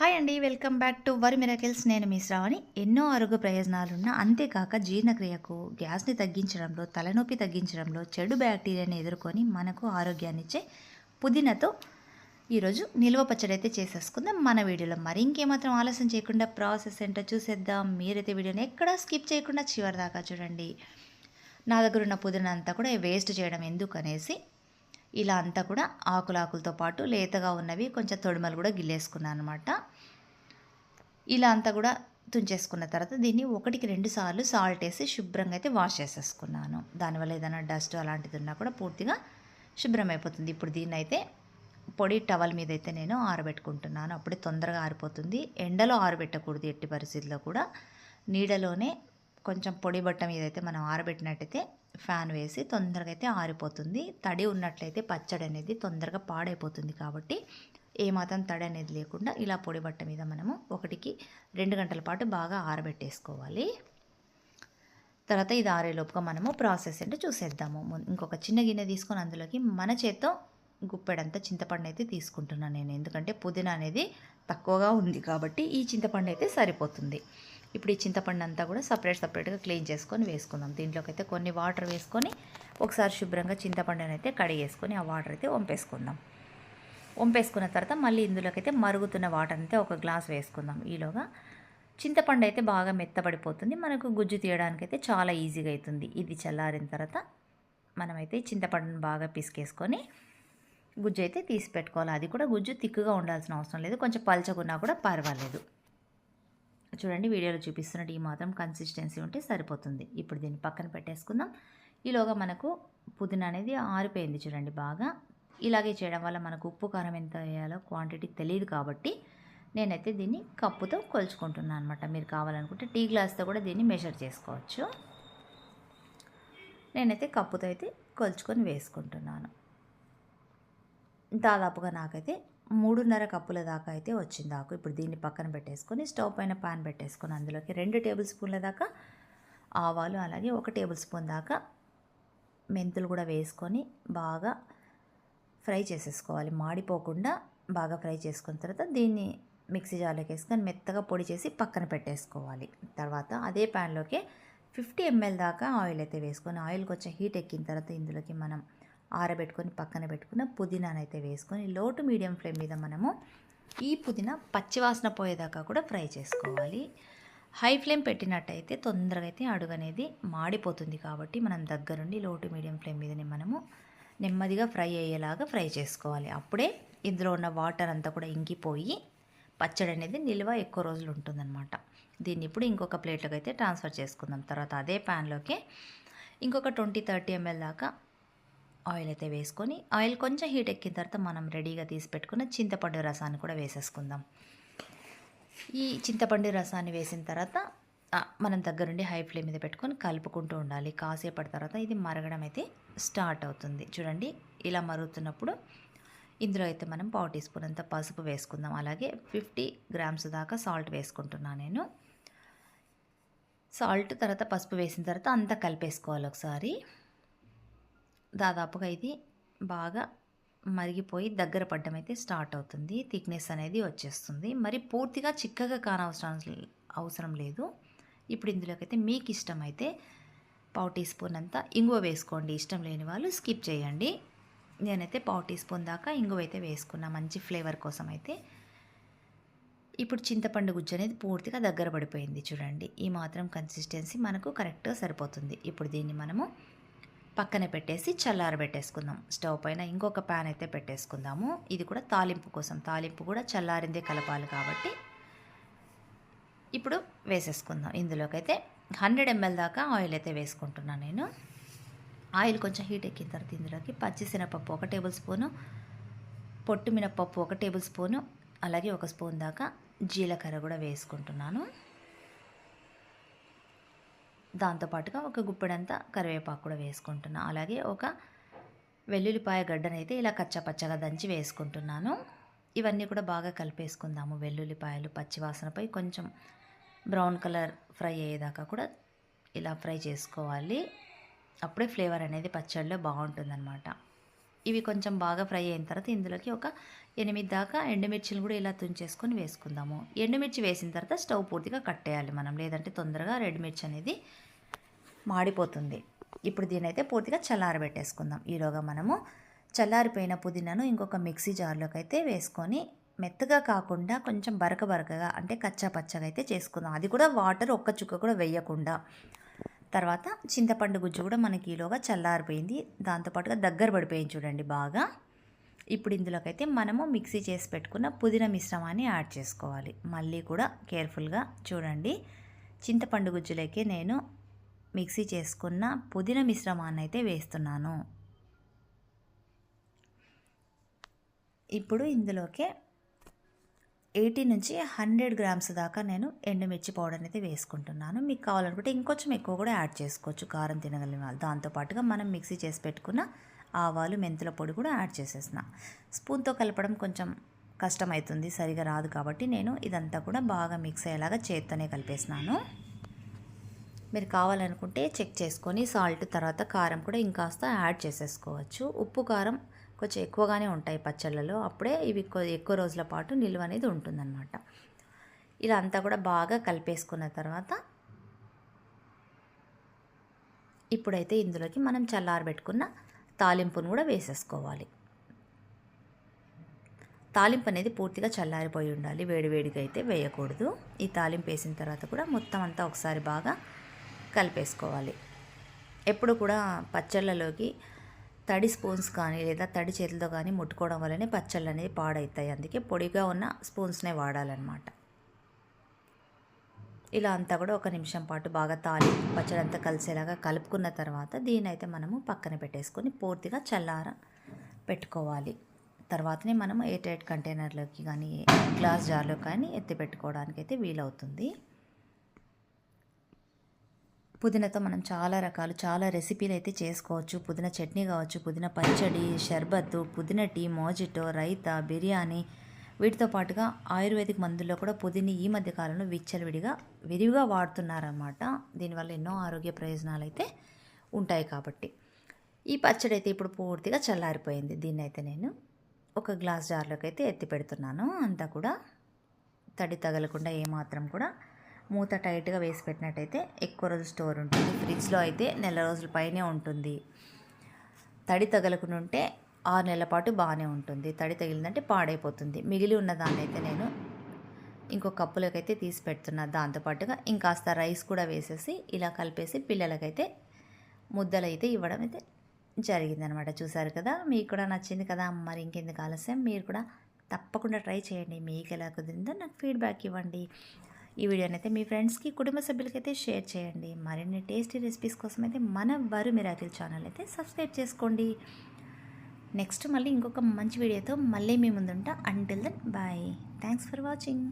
Hi అండి welcome back to వరి miracles. నేను మీ శ్రావణి. ఎన్నో ఆరోగ్య ప్రయోజనాలున్న అంతేకాక జీర్ణక్రియకు గ్యాస్ని తగ్గించడంలో తలనొప్పి తగ్గించడంలో చెడు బ్యాక్టీరియాని ఎదుర్కొని మనకు ఆరోగ్యాన్ని ఇచ్చే పుదీనాతో ఈరోజు నిల్వ పచ్చడి అయితే చేసేసుకుందాం. మన వీడియోలో మరి ఇంకేమాత్రం ఆలస్యం చేయకుండా ప్రాసెస్ ఏంటో చూసేద్దాం. మీరైతే వీడియోని ఎక్కడా స్కిప్ చేయకుండా చివరి దాకా చూడండి. నా దగ్గర ఉన్న పుదీనా అంతా కూడా వేస్ట్ చేయడం ఎందుకు అనేసి ఇలా అంతా కూడా ఆకులాకులతో పాటు లేతగా ఉన్నవి కొంచెం తొడిమలు కూడా గిల్లేసుకున్నాను అనమాట ఇలా అంతా కూడా తుంచేసుకున్న తర్వాత దీన్ని ఒకటికి రెండు సార్లు సాల్ట్ వేసి శుభ్రంగా అయితే వాష్ చేసేసుకున్నాను. దానివల్ల ఏదైనా డస్ట్ అలాంటిది ఉన్నా కూడా పూర్తిగా శుభ్రం అయిపోతుంది ఇప్పుడు దీన్ని అయితే పొడి టవల్ మీద అయితే నేను ఆరబెట్టుకుంటున్నాను. అప్పుడే తొందరగా ఆరిపోతుంది. ఎండలో ఆరబెట్టకూడదు ఎట్టి పరిస్థితుల్లో కూడా. నీడలోనే కొంచెం పొడి బట్ట మీద అయితే మనం ఆరబెట్టినట్టయితే ఫ్యాన్ వేసి తొందరగా అయితే ఆరిపోతుంది. తడి ఉన్నట్లయితే పచ్చడి అనేది తొందరగా పాడైపోతుంది కాబట్టి ఏమాత్రం తడి అనేది లేకుండా ఇలా పొడి బట్ట మీద మనము ఒకటికి రెండు గంటల పాటు బాగా ఆరబెట్టేసుకోవాలి. తర్వాత ఇది ఆరేలోపుగా మనము ప్రాసెస్ ఏంటో చూసేద్దాము. ఇంకొక చిన్న గిన్నె తీసుకొని అందులోకి మన చేత్తో గుప్పెడంత చింతపండు అయితే తీసుకుంటున్నాను నేను. ఎందుకంటే పుదీనా అనేది తక్కువగా ఉంది కాబట్టి ఈ చింతపండు అయితే సరిపోతుంది. ఇప్పుడు ఈ చింతపండు అంతా కూడా సపరేట్ సపరేట్గా క్లీన్ చేసుకొని వేసుకుందాం. దీంట్లోకి అయితే కొన్ని వాటర్ వేసుకొని ఒకసారి శుభ్రంగా చింతపండుని అయితే కడిగేసుకొని ఆ వాటర్ అయితే వంపేసుకుందాం. వంపేసుకున్న తర్వాత మళ్ళీ ఇందులోకి అయితే మరుగుతున్న వాటర్ అయితే ఒక గ్లాస్ వేసుకుందాం. ఈలోగా చింతపండు అయితే బాగా మెత్తబడిపోతుంది. మనకు గుజ్జు తీయడానికి అయితే చాలా ఈజీగా అవుతుంది. ఇది చల్లారిన తర్వాత మనమైతే చింతపండును బాగా పిసికేసుకొని గుజ్జు అయితే తీసి పెట్టుకోవాలి. అది కూడా గుజ్జు తిక్కుగా ఉండాల్సిన అవసరం లేదు. కొంచెం పల్చకున్నా కూడా పర్వాలేదు. చూడండి వీడియోలో చూపిస్తున్నట్టు ఈ మాత్రం కన్సిస్టెన్సీ ఉంటే సరిపోతుంది. ఇప్పుడు దీన్ని పక్కన పెట్టేసుకుందాం. ఈలోగా మనకు పుదీనా అనేది ఆరిపోయింది చూడండి బాగా. ఇలాగే చేయడం వల్ల మనకు ఉప్పు కారం ఎంత వేయాలో క్వాంటిటీ తెలియదు కాబట్టి నేనైతే దీన్ని కప్పుతో కొలుచుకుంటున్నాను అనమాట మీరు కావాలనుకుంటే టీ గ్లాస్తో కూడా దీన్ని మెషర్ చేసుకోవచ్చు. నేనైతే కప్పుతో అయితే కొలుచుకొని వేసుకుంటున్నాను. దాదాపుగా నాకైతే మూడున్నర కప్పుల దాకా అయితే వచ్చింది ఆకు. ఇప్పుడు దీన్ని పక్కన పెట్టేసుకొని స్టవ్ పైన పాన్ పెట్టేసుకొని అందులోకి రెండు టేబుల్ స్పూన్ల దాకా ఆవాలు అలాగే ఒక టేబుల్ స్పూన్ దాకా మెంతులు కూడా వేసుకొని బాగా ఫ్రై చేసేసుకోవాలి. మాడిపోకుండా బాగా ఫ్రై చేసుకున్న తర్వాత దీన్ని మిక్సీ జార్లోకి వేసుకొని మెత్తగా పొడి చేసి పక్కన పెట్టేసుకోవాలి. తర్వాత అదే ప్యాన్లోకి ఫిఫ్టీ ఎంఎల్ దాకా ఆయిల్ అయితే వేసుకొని ఆయిల్ కొంచెం హీట్ ఎక్కిన తర్వాత ఇందులోకి మనం ఆరబెట్టుకొని పక్కన పెట్టుకున్న పుదీనానైతే వేసుకొని లోటు మీడియం ఫ్లేమ్ మీద మనము ఈ పుదీనా పచ్చివాసన పోయేదాకా కూడా ఫ్రై చేసుకోవాలి. హై ఫ్లేమ్ పెట్టినట్టయితే తొందరగా అయితే అడుగు అనేది మాడిపోతుంది కాబట్టి మనం దగ్గరుండి లోటు మీడియం ఫ్లేమ్ మీదనే మనము నెమ్మదిగా ఫ్రై అయ్యేలాగా ఫ్రై చేసుకోవాలి. అప్పుడే ఇందులో ఉన్న వాటర్ అంతా కూడా ఇంకిపోయి పచ్చడి అనేది నిల్వ ఎక్కువ రోజులు ఉంటుందన్నమాట. దీన్ని ఇప్పుడు ఇంకొక ప్లేట్లోకి అయితే ట్రాన్స్ఫర్ చేసుకుందాం. తర్వాత అదే ప్యాన్లోకి ఇంకొక ట్వంటీ థర్టీ ఎంఎల్ దాకా ఆయిల్ అయితే వేసుకొని ఆయిల్ కొంచెం హీట్ ఎక్కిన తర్వాత మనం రెడీగా తీసి పెట్టుకున్న చింతపండు రసాన్ని కూడా వేసేసుకుందాం. ఈ చింతపండు రసాన్ని వేసిన తర్వాత మనం దగ్గరుండి హై ఫ్లేమ్ మీద పెట్టుకొని కలుపుకుంటూ ఉండాలి. కాసేపటి తర్వాత ఇది మరగడం అయితే స్టార్ట్ అవుతుంది. చూడండి ఇలా మరుగుతున్నప్పుడు ఇందులో అయితే మనం పావు టీ స్పూన్ అంత పసుపు వేసుకుందాం. అలాగే ఫిఫ్టీ గ్రామ్స్ దాకా సాల్ట్ వేసుకుంటున్నాను నేను. సాల్ట్ తర్వాత పసుపు వేసిన తర్వాత అంతా కలిపేసుకోవాలి ఒకసారి. దాదాపుగా ఇది బాగా మరిగిపోయి దగ్గర పడ్డం అయితే స్టార్ట్ అవుతుంది. థిక్నెస్ అనేది వచ్చేస్తుంది. మరి పూర్తిగా చిక్కగా కానవసరం అవసరం లేదు. ఇప్పుడు ఇందులోకైతే మీకు ఇష్టమైతే పావు టీ స్పూన్ అంతా ఇంగువ వేసుకోండి. ఇష్టం లేని వాళ్ళు స్కిప్ చేయండి. నేనైతే పావు టీ స్పూన్ దాకా ఇంగువ అయితే వేసుకున్నా. మంచి ఫ్లేవర్ కోసం అయితే. ఇప్పుడు చింతపండు గుజ్జు అనేది పూర్తిగా దగ్గర పడిపోయింది చూడండి. ఈ మాత్రం కన్సిస్టెన్సీ మనకు కరెక్ట్గా సరిపోతుంది. ఇప్పుడు దీన్ని మనము పక్కన పెట్టేసి చల్లారబెట్టేసుకుందాం స్టవ్ పైన ఇంకొక ప్యాన్ అయితే పెట్టేసుకుందాము. ఇది కూడా తాలింపు కోసం. తాలింపు కూడా చల్లారిందే కలపాలి కాబట్టి ఇప్పుడు వేసేసుకుందాం. ఇందులోకైతే హండ్రెడ్ ఎంఎల్ దాకా ఆయిల్ అయితే వేసుకుంటున్నాను నేను. ఆయిల్ కొంచెం హీట్ ఎక్కిన తర్వాత ఇందులోకి పచ్చిశనగపప్పు ఒక టేబుల్ స్పూను పొట్టు మినపప్పు ఒక టేబుల్ స్పూను అలాగే ఒక స్పూన్ దాకా జీలకర్ర కూడా వేసుకుంటున్నాను. దాంతోపాటుగా ఒక గుప్పెడంతా కరివేపాకు కూడా వేసుకుంటున్నాను అలాగే ఒక వెల్లుల్లిపాయ గడ్డనైతే ఇలా కచ్చపచ్చగా దంచి వేసుకుంటున్నాను. ఇవన్నీ కూడా బాగా కలిపేసుకుందాము. వెల్లుల్లిపాయలు పచ్చివాసనపై కొంచెం బ్రౌన్ కలర్ ఫ్రై అయ్యేదాకా కూడా ఇలా ఫ్రై చేసుకోవాలి. అప్పుడే ఫ్లేవర్ అనేది పచ్చడిలో బాగుంటుందన్నమాట. ఇవి కొంచెం బాగా ఫ్రై అయిన తర్వాత ఇందులోకి ఒక ఎనిమిది దాకా ఎండుమిర్చిలు కూడా ఇలా తుంచేసుకొని వేసుకుందాము. ఎండుమిర్చి వేసిన తర్వాత స్టవ్ పూర్తిగా కట్టేయాలి మనం. లేదంటే తొందరగా రెడ్ మిర్చి అనేది మాడిపోతుంది. ఇప్పుడు దీని అయితే పూర్తిగా చల్లారబెట్టేసుకుందాం. ఈలోగా మనము చల్లారిపోయిన పుదీనాను ఇంకొక మిక్సీ జార్లోకి అయితే వేసుకొని మెత్తగా కాకుండా కొంచెం బరక బరకగా అంటే కచ్చా పచ్చగా అయితే చేసుకుందాం. అది కూడా వాటర్ ఒక్క చుక్క కూడా వేయకుండా తర్వాత చింతపండు గుజ్జు కూడా మనకి ఈలోగా చల్లారిపోయింది. దాంతోపాటుగా దగ్గర పడిపోయింది చూడండి బాగా. ఇప్పుడు ఇందులోకైతే మనము మిక్సీ చేసి పెట్టుకున్న పుదీనా మిశ్రమాన్ని యాడ్ చేసుకోవాలి. మళ్ళీ కూడా కేర్ఫుల్గా చూడండి. చింతపండు గుజ్జులకే నేను మిక్సీ చేసుకున్న పుదీనా మిశ్రమాన్ని అయితే వేస్తున్నాను. ఇప్పుడు ఇందులోకే ఎయిటీ నుంచి హండ్రెడ్ గ్రామ్స్ దాకా నేను ఎండుమిర్చి పౌడర్ అనేది వేసుకుంటున్నాను. మీకు కావాలనుకుంటే ఇంకొంచెం ఎక్కువ కూడా యాడ్ చేసుకోవచ్చు. కారం తినగలిగిన వాళ్ళు. దాంతోపాటుగా మనం మిక్సీ చేసి పెట్టుకున్న ఆవాలు మెంతుల పొడి కూడా యాడ్ చేసేసిన. స్పూన్తో కలపడం కొంచెం కష్టమవుతుంది సరిగా రాదు కాబట్టి నేను ఇదంతా కూడా బాగా మిక్స్ అయ్యేలాగా చేత్తోనే కలిపేసినాను. మీరు కావాలనుకుంటే చెక్ చేసుకొని సాల్ట్ తర్వాత కారం కూడా ఇంకాస్త యాడ్ చేసేసుకోవచ్చు. ఉప్పు కారం కొంచెం ఎక్కువగానే ఉంటాయి పచ్చళ్ళలో. అప్పుడే ఇవి ఎక్కువ రోజుల పాటు నిల్వ అనేది ఉంటుందన్నమాట. ఇలా అంతా కూడా బాగా కలిపేసుకున్న తర్వాత ఇప్పుడైతే ఇందులోకి మనం చల్లారబెట్టుకున్న తాలింపును కూడా వేసేసుకోవాలి. తాలింపు అనేది పూర్తిగా చల్లారిపోయి ఉండాలి. వేడివేడిగా అయితే వేయకూడదు. ఈ తాలింపు వేసిన తర్వాత కూడా మొత్తం అంతా ఒకసారి బాగా కలిపేసుకోవాలి. ఎప్పుడు కూడా పచ్చళ్ళలోకి తడి స్పూన్స్ కానీ లేదా తడి చేతులతో కానీ ముట్టుకోవడం వల్లనే పచ్చళ్ళు అనేది పాడవుతాయి. అందుకే పొడిగా ఉన్న స్పూన్స్నే వాడాలన్నమాట. ఇలా అంతా కూడా ఒక నిమిషం పాటు బాగా తాలి పచ్చడి అంతా కలిసేలాగా కలుపుకున్న తర్వాత దీని అయితే మనము పక్కన పెట్టేసుకొని పూర్తిగా చల్లార పెట్టుకోవాలి. తర్వాతనే మనం ఎయిట్ ఎయిట్ కంటైనర్లోకి కానీ గ్లాస్ జార్లో కానీ ఎత్తి పెట్టుకోవడానికి అయితే వీలవుతుంది. పుదీనాతో మనం చాలా రకాలు చాలా రెసిపీలు అయితే చేసుకోవచ్చు. పుదీనా చట్నీ కావచ్చు పుదీనా పచ్చడి షర్బత్ పుదీనా టీ మోజిటో రైతా బిర్యానీ. వీటితో పాటుగా ఆయుర్వేదిక్ మందుల్లో కూడా పుదీని ఈ మధ్య కాలంలో విచ్చలవిడిగా విరివిగా వాడుతున్నారన్నమాట. దీనివల్ల ఎన్నో ఆరోగ్య ప్రయోజనాలు అయితే ఉంటాయి కాబట్టి. ఈ పచ్చడి అయితే ఇప్పుడు పూర్తిగా చల్లారిపోయింది. దీన్ని అయితే నేను ఒక గ్లాస్ జార్లోకి అయితే ఎత్తి పెడుతున్నాను. అంతా కూడా తడి తగలకుండా ఏమాత్రం కూడా మూత టైట్గా వేసి పెట్టినట్టయితే ఎక్కువ రోజు స్టోర్ ఉంటుంది. ఫ్రిడ్జ్లో అయితే నెల రోజుల పైనే ఉంటుంది. తడి తగలకుండా ఉంటే ఆరు నెలల పాటు బాగానే ఉంటుంది. తడి తగిలిందంటే పాడైపోతుంది. మిగిలి ఉన్న దాన్ని అయితే నేను ఇంకో కప్పులకైతే తీసి పెడుతున్నా. దాంతోపాటుగా ఇంకాస్త రైస్ కూడా వేసేసి ఇలా కలిపేసి పిల్లలకైతే ముద్దలు అయితే ఇవ్వడం అయితే జరిగిందనమాట. చూసారు కదా? మీకు కూడా నచ్చింది కదా? మరి ఇంకెందుకు ఆలస్యం? మీరు కూడా తప్పకుండా ట్రై చేయండి. మీకు ఎలా కుదిరిందో నాకు ఫీడ్బ్యాక్ ఇవ్వండి. ఈ వీడియోని అయితే మీ ఫ్రెండ్స్కి కుటుంబ సభ్యులకైతే షేర్ చేయండి. మరిన్ని టేస్టీ రెసిపీస్ కోసం అయితే మన వరు మిరాకిల్ ఛానల్ అయితే సబ్స్క్రైబ్ చేసుకోండి. నెక్స్ట్ మళ్ళీ ఇంకొక మంచి వీడియోతో మళ్ళీ మీ ముందుంటా. Until then bye thanks for watching